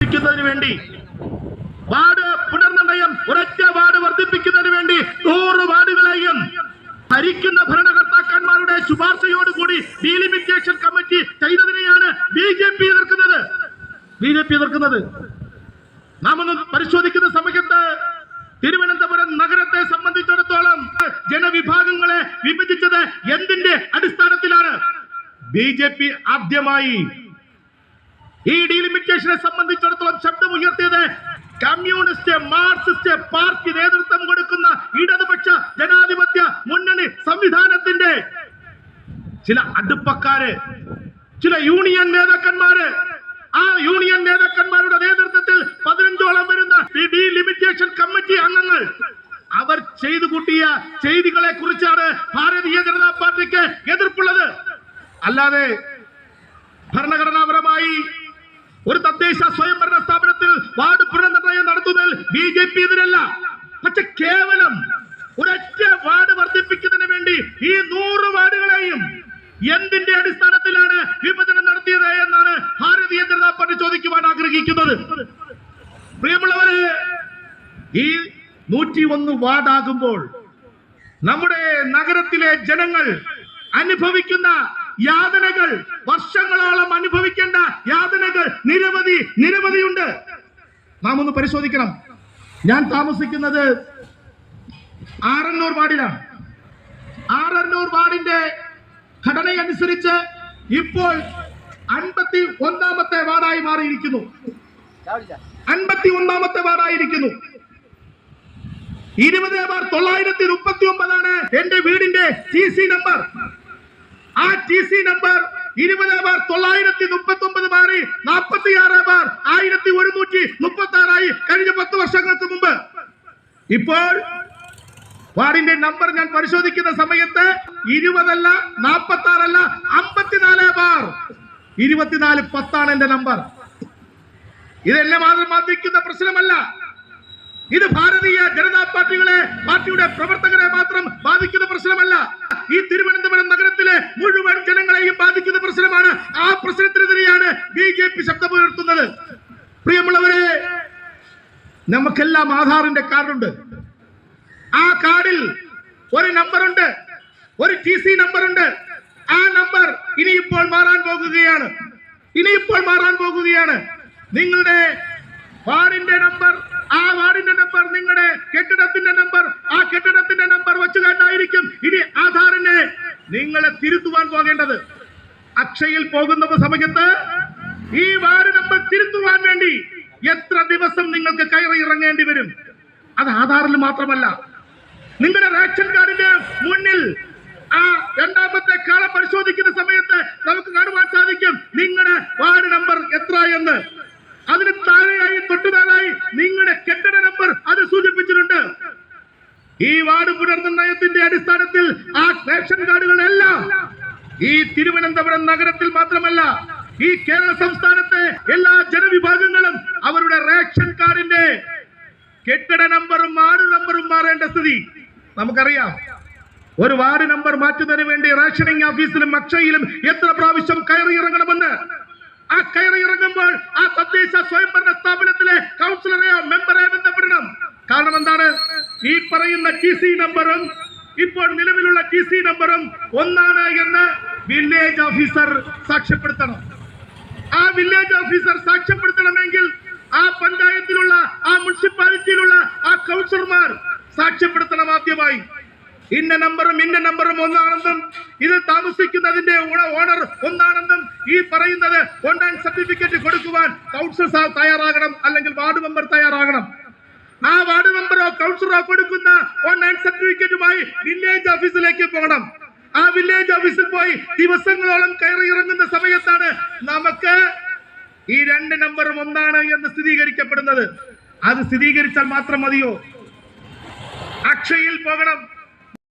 വർദ്ധിപ്പിക്കുന്നതിന് വേണ്ടി വാർഡ് പുനർനിർണയം ഒരൊറ്റ വാർഡ് വർദ്ധിപ്പിക്കുന്നതിന് വേണ്ടി നൂറ് വാർഡുകളെയും ഭരിക്കുന്ന ഭരണകർത്താക്കന്മാരുടെ ശുപാർശയോടുകൂടി ഡീലിമിറ്റേഷൻ കമ്മിറ്റി ചെയ്തതിനെയാണ് ബി ജെ പി എതിർക്കുന്നത്. ബി ജെ പി എതിർക്കുന്നത്. നാം ഒന്ന് പരിശോധിക്കുന്ന സമയത്ത് തിരുവനന്തപുരം നഗരത്തെ സംബന്ധിച്ചിടത്തോളം ജനവിഭാഗങ്ങളെ വിഭജിച്ചത് എന്തിന്റെ അടിസ്ഥാനത്തിലാണ്? ബി ജെ പി ആദ്യമായി ഈ ഡീലിമിറ്റേഷനെ സംബന്ധിച്ചിടത്തോളം ശബ്ദമുയർത്തിയത് കമ്മ്യൂണിസ്റ്റ് മാർക്സിസ്റ്റ് പാർട്ടി നേതൃത്വം കൊടുക്കുന്ന ഇടതുപക്ഷ ജനാധിപത്യ മുന്നണി സംവിധാനത്തിന്റെ ചില അടുപ്പക്കാര് ചില യൂണിയൻ നേതാക്കന്മാര്. ആ യൂണിയൻ നേതാക്കന്മാരുടെ നേതൃത്വത്തിൽ പതിനഞ്ചോളം വരുന്ന ഡീലിമിറ്റേഷൻ കമ്മിറ്റി അംഗങ്ങൾ അവർ ചെയ്തു കൂട്ടിയ ചെയ്തികളെ കുറിച്ചാണ് ഭാരതീയ ജനതാ പാർട്ടിക്ക് എതിർപ്പുള്ളത്. അല്ലാതെ ഭരണഘടനാപരമായി ഒരു തദ്ദേശ സ്വയംഭരണ സ്ഥാപനത്തിൽ വാർഡ് പുനർനിർണയം നടത്തുന്നതിൽ ബി ജെ പി എതിരല്ല. പക്ഷെ കേവലം ഒരൊറ്റ വാർഡ് വർദ്ധിപ്പിക്കുന്നതിന് വേണ്ടി ഈ നൂറ് വാർഡുകളെയും എന്തിന്റെ അടിസ്ഥാനത്തിലാണ് വിഭജനം നടത്തിയത് എന്നാണ് ഭാരതീയ ജനതാ പാർട്ടി ചോദിക്കുവാൻ ആഗ്രഹിക്കുന്നത്. പ്രിയമുള്ളവരെ ഈ നൂറ്റി ഒന്ന് വാർഡാകുമ്പോൾ നമ്മുടെ നഗരത്തിലെ ജനങ്ങൾ അനുഭവിക്കുന്ന യാതനകൾ ഒന്ന് പരിശോധിക്കണം. ഞാൻ താമസിക്കുന്നത് ആറന്നൂർ വാർഡിലാണ്. ആറന്നൂർ വാർഡിന്റെ ഘടനയനുസരിച്ച് ഇപ്പോൾ അൻപത്തി ഒന്നാമത്തെ വാർഡായി മാറിയിരിക്കുന്നു. അൻപത്തി ഒന്നാമത്തെ വാർഡായിരിക്കുന്നു. ഇരുപത് ബാർ തൊള്ളായിരത്തി മുപ്പത്തി ഒമ്പതാണ് എന്റെ വീടിന്റെ ടി സി നമ്പർ ആ ടി സി നമ്പർ ഇരുപത് ബാർ തൊള്ളായിരത്തി മുപ്പത്തി ഒമ്പത് മാറി നാൽപ്പത്തി ആറ് ബാർ ആയിരത്തി ഒരുന്നൂറ്റി ഇപ്പോൾ വാർഡിന്റെ നമ്പർ ഞാൻ പരിശോധിക്കുന്ന സമയത്ത് ഇരുപതല്ല നാൽപ്പത്തി ആറല്ല അമ്പത്തിനാല് ബാർ. ഇരുപത്തിനാല് പത്താണ് എന്റെ നമ്പർ. ഇതെന്നെ മാത്രം ബാധിക്കുന്ന പ്രശ്നമല്ല. ഇത് ഭാരതീയ ജനതാ പാർട്ടികളെ പാർട്ടിയുടെ പ്രവർത്തകരെ മാത്രം ബാധിക്കുന്ന പ്രശ്നമല്ല. ഈ തിരുവനന്തപുരം നഗരത്തിലെ മുഴുവൻ ജനങ്ങളെയും ബാധിക്കുന്ന പ്രശ്നമാണ് ആ പ്രശ്നത്തിനെതിരെയാണ് ബി ജെ പി ശബ്ദമുയർത്തുന്നത് പ്രിയമുള്ളവരെ നമുക്കെല്ലാം ആധാറിന്റെ കാർഡുണ്ട്. ആ കാർഡിൽ ഒരു നമ്പർ ഉണ്ട് ഒരു ടി സി നമ്പറുണ്ട്. ആ നമ്പർ ഇനിയിപ്പോൾ മാറാൻ പോകുകയാണ്. ഇനിയിപ്പോൾ മാറാൻ പോകുകയാണ്. നിങ്ങളുടെ വാർഡിന്റെ നമ്പർ ആ വാർഡിന്റെ നമ്പർ നിങ്ങളുടെ കെട്ടിടത്തിന്റെ നമ്പർ ആ കെട്ടിടത്തിന്റെ നമ്പർ വെച്ചുകൊണ്ടായിരിക്കും ഇനി ആധാറിനെ നിങ്ങളെ തിരുത്തുവാൻ പോകേണ്ടത്. അക്ഷയിൽ പോകുന്ന സമയത്ത് ഈ വാർഡ് നമ്പർ തിരുത്തുവാൻ വേണ്ടി എത്ര ദിവസം നിങ്ങൾക്ക് കയറി ഇറങ്ങേണ്ടി വരും? അത് ആധാറിൽ മാത്രമല്ല. നിങ്ങളുടെ റേഷൻ കാർഡിന്റെ മുന്നിൽ ആ രണ്ടാമത്തെ കാള പരിശോധിക്കുന്ന സമയത്ത് നമുക്ക് കാണുവാൻ സാധിക്കും നിങ്ങളുടെ വാർഡ് നമ്പർ എത്ര എന്ന് അതിന് താഴെയായി തൊട്ടുതാഴായി നിങ്ങളുടെ കെട്ടിട നമ്പർ അത് സൂചിപ്പിച്ചിട്ടുണ്ട്. ഈ വാർഡ് പുനർനിർണയത്തിന്റെ അടിസ്ഥാനത്തിൽ ആ റേഷൻ കാർഡുകളെല്ലാം ഈ തിരുവനന്തപുരം നഗരത്തിൽ മാത്രമല്ല ഈ കേരള സംസ്ഥാനത്തെ എല്ലാ ജനവിഭാഗങ്ങളും അവരുടെ റേഷൻ കാർഡിന്റെ കെട്ടിട നമ്പറും വാർഡ് നമ്പറും മാറേണ്ട സ്ഥിതി. നമുക്കറിയാം. ഒരു വാർഡ് നമ്പർ മാറ്റുന്നതിന് വേണ്ടി റേഷനിങ് ഓഫീസിലും അക്ഷയിലും എത്ര പ്രാവശ്യം കയറി ഇറങ്ങണമെന്ന്? ആ കയറി ഇറങ്ങുമ്പോൾ ആ തദ്ദേശ സ്വയംഭരണ സ്ഥാപനത്തിലെ കൗൺസിലറെയോ മെമ്പറെയോ ബന്ധപ്പെടണം. കാരണം എന്താണ്? ഈ പറയുന്ന ടി സി നമ്പറും ഇപ്പോൾ നിലവിലുള്ള ടി സി നമ്പറും ഒന്നാണ് എന്ന് വില്ലേജ് ഓഫീസർ സാക്ഷ്യപ്പെടുത്തണം. ആ വില്ലേജ് ഓഫീസർ സാക്ഷ്യപ്പെടുത്തണമെങ്കിൽ ആ പഞ്ചായത്തിലുള്ള ആ മുനിസിപ്പാലിറ്റിയിലുള്ള ആ കൗൺസിലർമാർ സാക്ഷ്യപ്പെടുത്തണം ആദ്യമായി. ഇന്ന നമ്പറും ഇന്ന നമ്പറും ഒന്നാണെന്നും ഇത് താമസിക്കുന്നതിന്റെ ഓണർ ഒന്നാണെന്നും ഈ പറയുന്നത് ഓൺലൈൻ സർട്ടിഫിക്കറ്റ് കൊടുക്കുവാൻ കൗൺസിലർ തയ്യാറാകണം അല്ലെങ്കിൽ വാർഡ് മെമ്പർ തയ്യാറാകണം. ആ വാർഡ് മെമ്പറോ കൗൺസിലറോ കൊടുക്കുന്ന ഓൺലൈൻ സർട്ടിഫിക്കറ്റുമായി വില്ലേജ് ഓഫീസിലേക്ക് പോകണം. ആ വില്ലേജ് ഓഫീസിൽ പോയി ദിവസങ്ങളോളം കയറി ഇറങ്ങുന്ന സമയത്താണ് നമുക്ക് ഈ രണ്ട് നമ്പറും ഒന്നാണ് എന്ന് സ്ഥിരീകരിക്കപ്പെടുന്നത്. അത് സ്ഥിരീകരിച്ചാൽ മാത്രം മതിയോ? അക്ഷയിൽ പോകണം.